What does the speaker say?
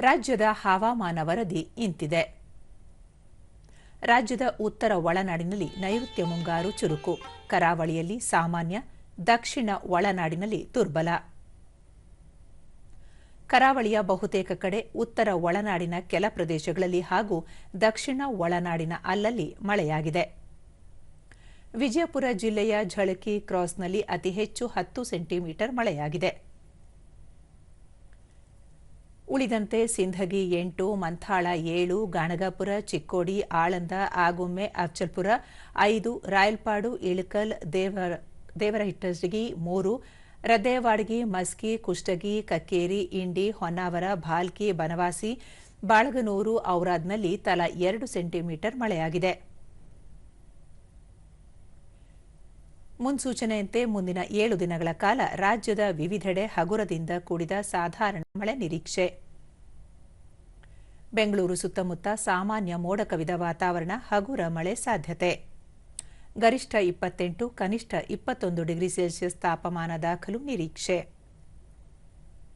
ರಾಜ್ಯದ ಹವಾಮಾನ ವರದಿ ಇಂತಿದೆ. ರಾಜ್ಯದ ಉತ್ತರ ಒಳನಾಡಿನಲ್ಲಿ ನೈಋತ್ಯ ಮುಂಗಾರು ಚುರುಕು, ಕರಾವಳಿಯಲ್ಲಿ ಸಾಮಾನ್ಯ, ದಕ್ಷಿಣ ಒಳನಾಡಿನಲ್ಲಿ ದುರ್ಬಲ. ಕರಾವಳಿಯ ಬಹುತೇಕ ಕಡೆ ಉತ್ತರ ಒಳನಾಡಿನ ಕೆಲ ಪ್ರದೇಶಗಳಲ್ಲಿ ಹಾಗೂ ದಕ್ಷಿಣ ಒಳನಾಡಿನ ಅಲ್ಲಲ್ಲಿ ಮಳೆಯಾಗಿದೆ. ವಿಜಯಪುರ ಜಿಲ್ಲೆಯ ಝಳಕಿ ಕ್ರಾಸ್ನಲ್ಲಿ ಅತಿ ಹೆಚ್ಚು ಹತ್ತು ಸೆಂಟಿಮೀಟರ್ ಮಳೆಯಾಗಿದೆ. ಉಳಿದಂತೆ ಸಿಂಧಗಿ ಎಂಟು, ಮಂಥಾಳ ಏಳು, ಗಾಣಗಾಪುರ, ಚಿಕ್ಕೋಡಿ, ಆಳಂದ, ಆಗುಮ್ಮೆ ಅಫ್ಜಲ್ಪುರ ಐದು, ರಾಯಲ್ಪಾಡು, ಇಳಕಲ್ ದೇವರ ದೇವರಹಿಟ್ಟಗಿ ಮೂರು, ರದ್ದೇವಾಡಗಿ ಮಸ್ಕಿ, ಕುಷ್ಟಗಿ, ಕಕ್ಕೇರಿ, ಇಂಡಿ, ಹೊನ್ನಾವರ, ಭಾಲ್ಕಿ, ಬನವಾಸಿ, ಬಾಳಗನೂರು, ಔರಾದ್ನಲ್ಲಿ ತಲಾ ಎರಡು ಸೆಂಟಿಮೀಟರ್ ಮಳೆಯಾಗಿದೆ. ಮುನ್ಸೂಚನೆಯಂತೆ ಮುಂದಿನ ಏಳು ದಿನಗಳ ಕಾಲ ರಾಜ್ಯದ ವಿವಿಧೆಡೆ ಹಗುರದಿಂದ ಕೂಡಿದ ಸಾಧಾರಣ ಮಳೆ ನಿರೀಕ್ಷೆ. ಬೆಂಗಳೂರು ಸುತ್ತಮುತ್ತ ಸಾಮಾನ್ಯ ಮೋಡ ಕವಿದ ವಾತಾವರಣ ಹಗುರ ಮಳೆ ಸಾಧ್ಯತೆ. ಗರಿಷ್ಠ ಇಪ್ಪತ್ತೆಂಟು, ಕನಿಷ್ಠ ಇಪ್ಪತ್ತೊಂದು ಡಿಗ್ರಿ ಸೆಲ್ಸಿಯಸ್ ತಾಪಮಾನ ದಾಖಲು ನಿರೀಕ್ಷೆ.